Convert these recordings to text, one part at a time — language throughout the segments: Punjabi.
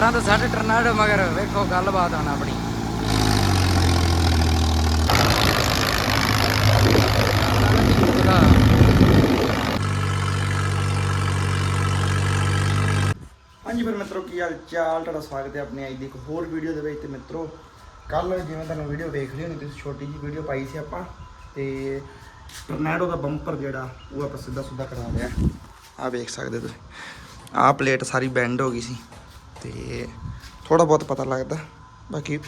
18 ਤੋਂ 60 ਟਰਨਾਡੋ ਮਗਰ ਵੇਖੋ ਗੱਲਬਾਤ ਆਣਾ ਆਪਣੀ। ਹਾਂਜੀ ਫਿਰ ਮਿੱਤਰੋ, ਕੀ ਹਾਲ ਚਾਲ? ਤੁਹਾਡਾ ਸਵਾਗਤ ਹੈ ਆਪਣੀ ਅੱਜ ਦੀ ਇੱਕ ਹੋਰ ਵੀਡੀਓ ਦੇ ਵਿੱਚ। ਤੇ ਮਿੱਤਰੋ ਕੱਲ ਜਿਵੇਂ ਤੁਹਾਨੂੰ ਵੀਡੀਓ ਵੇਖ ਲਈ ਹੋਣੀ, ਤੁਸੀਂ ਛੋਟੀ ਜੀ ਵੀਡੀਓ ਪਾਈ ਸੀ ਆਪਾਂ, ਤੇ ਟਰਨੈਡੋ ਦਾ ਬੰਪਰ ਜਿਹੜਾ, ਉਹ ਆਪਾਂ ਸਿੱਧਾ ਸੁੱਧਾ ਕਰਾ ਲਿਆ। ਆਹ ਵੇਖ ਸਕਦੇ ਤੁਸੀਂ। ਆਹ ਪਲੇਟ ਸਾਰੀ ਬੈਂਡ ਹੋ ਗਈ ਸੀ। ਤੇ ਥੋੜਾ ਬਹੁਤ ਪਤਾ ਲੱਗਦਾ। ਬਾਕੀ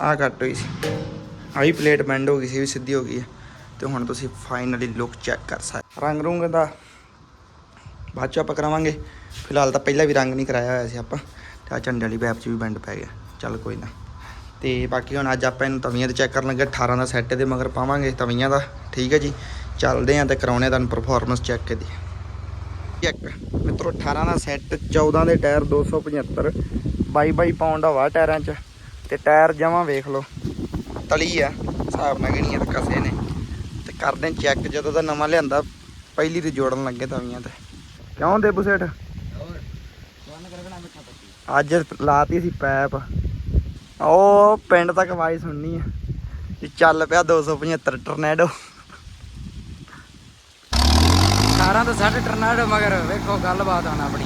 ਆਹ ਕੱਟ ਹੋਈ ਸੀ। ਆਈ ਪਲੇਟ ਬੈਂਡ ਹੋ ਗਈ ਸੀ ਵੀ ਸਿੱਧੀ ਹੋ ਗਈ ਹੈ। ਤੇ ਹੁਣ ਤੁਸੀਂ ਫਾਈਨਲੀ ਲੁੱਕ ਚੈੱਕ ਕਰ ਸਕਦੇ ਰੰਗ ਰੁੰਗ ਦਾ ਬਾਅਦ ਚ ਆਪਾਂ ਕਰਾਵਾਂਗੇ। ਫਿਲਹਾਲ ਤਾਂ ਪਹਿਲਾਂ ਵੀ ਰੰਗ ਨਹੀਂ ਕਰਾਇਆ ਹੋਇਆ ਸੀ ਆਪਾਂ। ਤੇ ਆ ਝੰਡੇ ਵਾਲੀ ਪੈਪ 'ਚ ਵੀ ਬੈਂਡ ਪੈ ਗਿਆ। ਚੱਲ ਕੋਈ ਨਾ। ਤੇ ਬਾਕੀ ਹੁਣ ਅੱਜ ਆਪਾਂ ਇਹਨੂੰ ਤਵੀਆਂ ਤੇ ਚੈੱਕ ਕਰਨ ਲੱਗੇ। 18 ਦਾ ਸੈੱਟ ਦੇ ਮਗਰ ਪਾਵਾਂਗੇ ਤਵੀਆਂ ਦਾ। ਠੀਕ ਹੈ ਜੀ। ਚੱਲਦੇ ਆਂ ਤੇ ਕਰਾਉਣੇ ਤੁਹਾਨੂੰ ਪਰਫਾਰਮੈਂਸ ਚੈੱਕ ਦੀ ਚੈੱਕ ਮਿੱਤਰੋ 18 ਦਾ ਸੈੱਟ 14 ਦੇ ਟਾਇਰ 275 22 22 ਪਾਉਂਡ ਹਵਾ ਟਾਇਰਾਂ 'ਚ। ਤੇ ਟਾਇਰ ਜਮਾਂ ਵੇਖ ਲਓ। ਤਲੀ ਆ, ਹਿਸਾਬ ਨਾਲ ਗਣੀਆਂ ਤੇ ਕਸੇ ਨੇ। ਤੇ ਕਰਦੇ ਚੈੱਕ ਜਦੋਂ ਦਾ ਨਵਾਂ ਲਿਆਂਦਾ, ਪਹਿਲੀ ਤੇ ਜੋੜਨ ਲੱਗੇ ਤਵੀਆਂ ਤੇ। ਕਿਉਂ ਦੇਬੂ ਸੇਠ? ਅੱਜ ਲਾਤੀ ਸੀ ਪੈਪ। ਉਹ ਪਿੰਡ ਤੱਕ ਆਵਾਜ਼ ਸੁਣਨੀ ਆ। ਚੱਲ ਪਿਆ 275 ਟਰਨੈਡੋ 18 ਤੋਂ 60 ਟਰਨਾਡੋ ਮਗਰ ਵੇਖੋ ਗੱਲਬਾਤ ਆਣਾ ਆਪਣੀ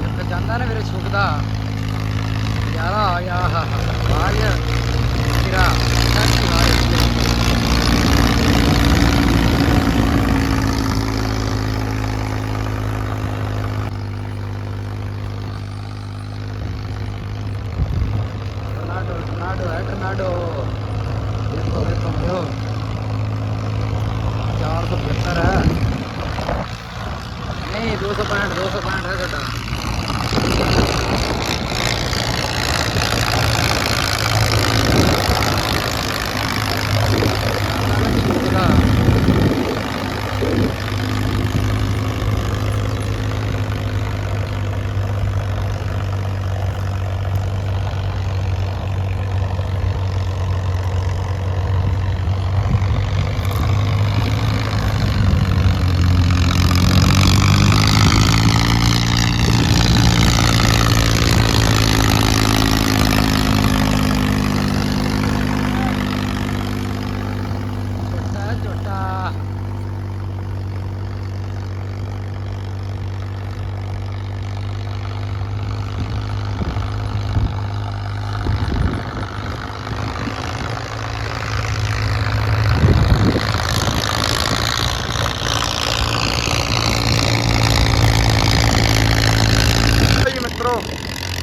ਇੱਕ ਜਾਂਦਾ ਨਾ ਵੀਰੇ ਸੁੱਕਦਾ ਯਾਰਾ ਆ ਹਾ ਵਾਹ ਯਾਰ ਤੇਰਾ ਸੱਚੀ ਹੋ 475 ਹੈ। ਨਹੀਂ 265 265 ਹੈ ਤੁਹਾਡਾ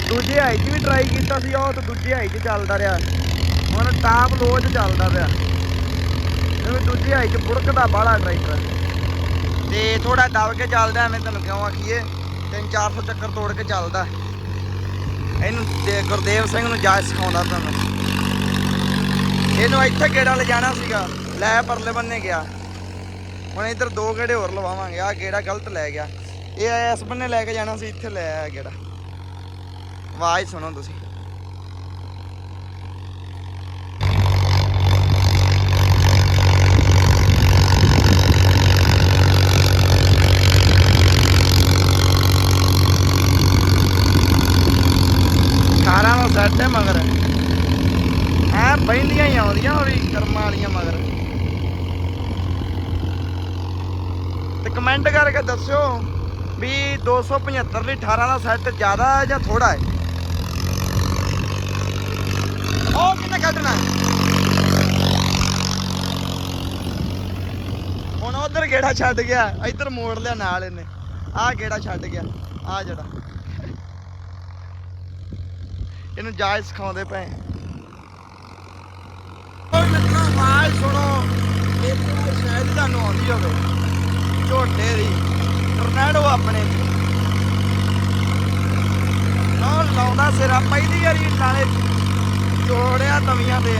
ਦੂਜੇ ਹਾਈ 'ਚ ਵੀ ਟਰਾਈ ਕੀਤਾ ਸੀ, ਉਹ ਤੇ ਦੂਜੇ ਹਾਈ 'ਚ ਚੱਲਦਾ ਰਿਹਾ। ਹੁਣ ਟਾਪ ਲੋ 'ਚ ਚੱਲਦਾ ਪਿਆ। ਜਿਵੇਂ ਦੂਜੇ ਹਾਈ 'ਚ ਬੁੜਕਦਾ ਬਾਹਲਾ ਟਰੈਕਟਰ ਤੇ ਥੋੜਾ ਦਬ ਕੇ ਚੱਲਦਾ, ਐਵੇਂ ਤੈਨੂੰ ਕਿਉਂ ਆਖੀਏ? 3-400 ਚੱਕਰ ਤੋੜ ਕੇ ਚੱਲਦਾ। ਇਹਨੂੰ ਤੇ ਗੁਰਦੇਵ ਸਿੰਘ ਨੂੰ ਜਾਚ ਸਿਖਾਉਂਦਾ ਤੁਹਾਨੂੰ ਇਹਨੂੰ ਇੱਥੇ ਗੇੜਾ ਲਿਜਾਣਾ ਸੀਗਾ। ਲੈ ਪਰਲੇ ਬੰਨੇ ਗਿਆ। ਹੁਣ ਇੱਧਰ ਦੋ ਗੇੜੇ ਹੋਰ ਲਵਾਵਾਂਗੇ। ਆ ਗੇੜਾ ਗਲਤ ਲੈ ਗਿਆ। ਇਹ ਇਸ ਬੰਨੇ ਲੈ ਕੇ ਜਾਣਾ ਸੀ, ਇੱਥੇ ਲੈ ਆਇਆ ਗੇੜਾ। ਆਵਾਜ਼ ਸੁਣੋ ਤੁਸੀਂ। ਕਾਰਾਂ ਦਾ ਸੈੱਟ ਹੈ ਮਗਰ। ਐ ਬੈਂਦੀਆਂ ਹੀ ਆਉਂਦੀਆਂ ਉਹ ਵੀ ਕਰਮਾਂ ਵਾਲੀਆਂ ਮਗਰ। ਤੇ ਕਮੈਂਟ ਕਰਕੇ ਦੱਸਿਓ ਵੀ 275 ਲਈ 18 ਦਾ ਸੈੱਟ ਜ਼ਿਆਦਾ ਹੈ ਜਾਂ ਥੋੜਾ ਹੈ? ਉਹ ਕਿੰਨੇ ਕੱਢਣਾ? ਹੁਣ ਉਧਰ ਗੇੜਾ ਛੱਡ ਗਿਆ। ਇੱਧਰ ਮੋੜ ਲਿਆ ਨਾਲ ਇਹਨੇ। ਆਹ ਗੇੜਾ ਛੱਡ ਗਿਆ। ਆਹ ਜਿਹੜਾ। ਇਹਨੂੰ ਜਾਇਜ਼ ਸਿਖਾਉਂਦੇ ਪਏ। ਓਏ ਮਿੱਤਰੋ ਆਵਾਜ਼ ਸੁਣੋ। ਇਹ ਸ਼ਾਇਦ ਤੁਹਾਨੂੰ ਆਉਂਦੀ ਹੋਵੇ। ਝੋਟੇ ਦੀ। ਟਰਨੈਡੋ ਆਪਣੇ ਉਹ ਲਾਉਂਦਾ ਸਿਰਾ ਪਹਿਲੀ ਵਾਰੀ ਨਾਲੇ ਜੋੜਿਆ ਤਵੀਆਂ ਦੇ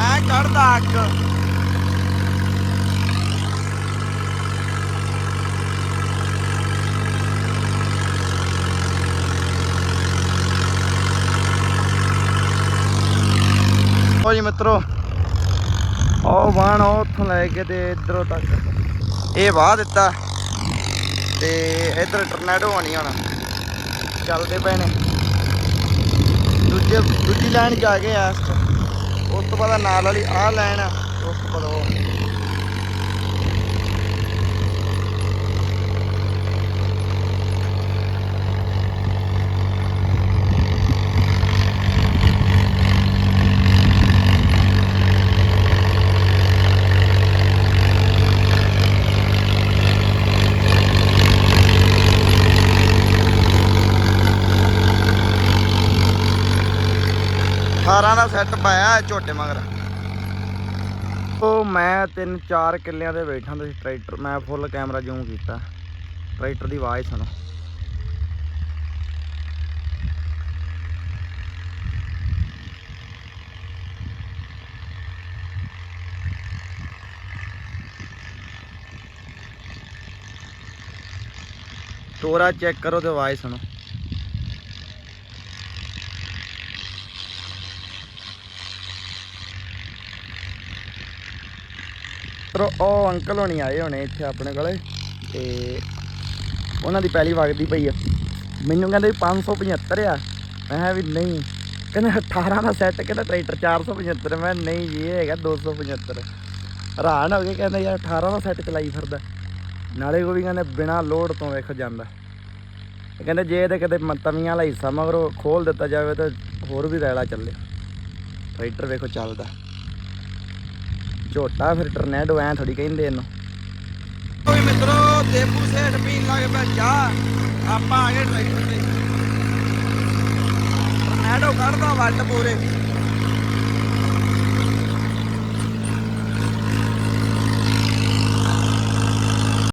ਐ ਕੱਢਦਾ ਅੱਗ। ਲਓ ਜੀ ਮਿੱਤਰੋ ਉਹ ਬਾਣ ਉਹ ਉੱਥੋਂ ਲੈ ਕੇ ਤੇ ਇਧਰੋਂ ਤੱਕ। ਇਹ ਵਾਹ ਦਿੱਤਾ ਤੇ ਇਧਰ ਟਰਨੈਡੋ ਆਣੀ ਹੁਣ। ਚੱਲਦੇ ਪਏ ਨੇ। ਦੂਜੇ ਦੂਜੀ ਲਾਈਨ ਚ ਆ ਗਏ ਆ, ਉਸ ਤੋਂ ਬਾਅਦ ਨਾਲ ਵਾਲੀ ਆਹ ਲਾਈਨ ਆ, ਉਸ ਤੋਂ ਬਾਅਦ ਉਹ। ਹਾਰਾਂ ਦਾ ਸੈੱਟ ਪਾਇਆ ਝੋਟੇ ਮਗਰ। ਉਹ ਮੈਂ ਤਿੰਨ ਚਾਰ ਕਿੱਲਿਆਂ ਤੇ ਬੈਠਾ ਤੁਸੀਂ ਟਰੈਕਟਰ, ਮੈਂ ਫੁੱਲ ਕੈਮਰਾ ਜ਼ੂਮ ਕੀਤਾ। ਟਰੈਕਟਰ ਦੀ ਆਵਾਜ਼ ਸੁਣੋ। ਤੋਰਾ ਚੈੱਕ ਕਰੋ ਤੇ ਆਵਾਜ਼ ਸੁਣੋ। ਪਰ ਉਹ ਅੰਕਲ ਹੋਣੀ ਆਏ ਹੋਣੇ ਇੱਥੇ ਆਪਣੇ ਕੋਲੇ ਤੇ ਉਹਨਾਂ ਦੀ ਪਹਿਲੀ ਵਗਦੀ ਪਈ ਆ। ਮੈਨੂੰ ਕਹਿੰਦੇ ਵੀ 575 ਆ। ਮੈਂ ਕਿਹਾ ਵੀ ਨਹੀਂ। ਕਹਿੰਦੇ 18 ਦਾ ਸੈੱਟ ਕਹਿੰਦਾ ਟਰੈਕਟਰ 475 ਮੈਂ ਨਹੀਂ ਜੀ, ਇਹ ਹੈਗਾ 275 ਹੈਰਾਨ ਹੋ ਗਏ, ਕਹਿੰਦੇ ਯਾਰ 18 ਦਾ ਸੈੱਟ ਚਲਾਈ ਫਿਰਦਾ। ਨਾਲੇ ਉਹ ਵੀ ਕਹਿੰਦੇ ਬਿਨਾ ਲੋਡ ਤੋਂ ਵੇਖ ਜਾਂਦਾ। ਕਹਿੰਦੇ ਜੇ ਇਹਦੇ ਕਦੇ ਮ- ਤਵੀਆਂ ਵਾਲਾ ਹਿੱਸਾ ਮਗਰੋਂ ਖੋਲ ਦਿੱਤਾ ਜਾਵੇ ਤਾਂ ਹੋਰ ਵੀ ਰੈਲਾ ਚੱਲੇ। ਟਰੈਕਟਰ ਵੇਖੋ ਚੱਲਦਾ। ਝੋਟਾ, ਫਿਰ ਟਰਨੈਡੋ ਐ ਥੋੜੀ ਕਹਿੰਦੇ ਇਹਨੂੰ। ਓਏ ਮਿੱਤਰੋ ਦੇਬੂ ਸੇਠ ਪੀਣ ਲੱਗ ਪਿਆ ਚਾਹ ਆਪਾਂ ਆ ਗਏ ਟਰੈਕਟਰ ਤੇ। ਟਰਨੈਡੋ ਕੱਢਦਾ ਵੱਟ ਪੂਰੇ।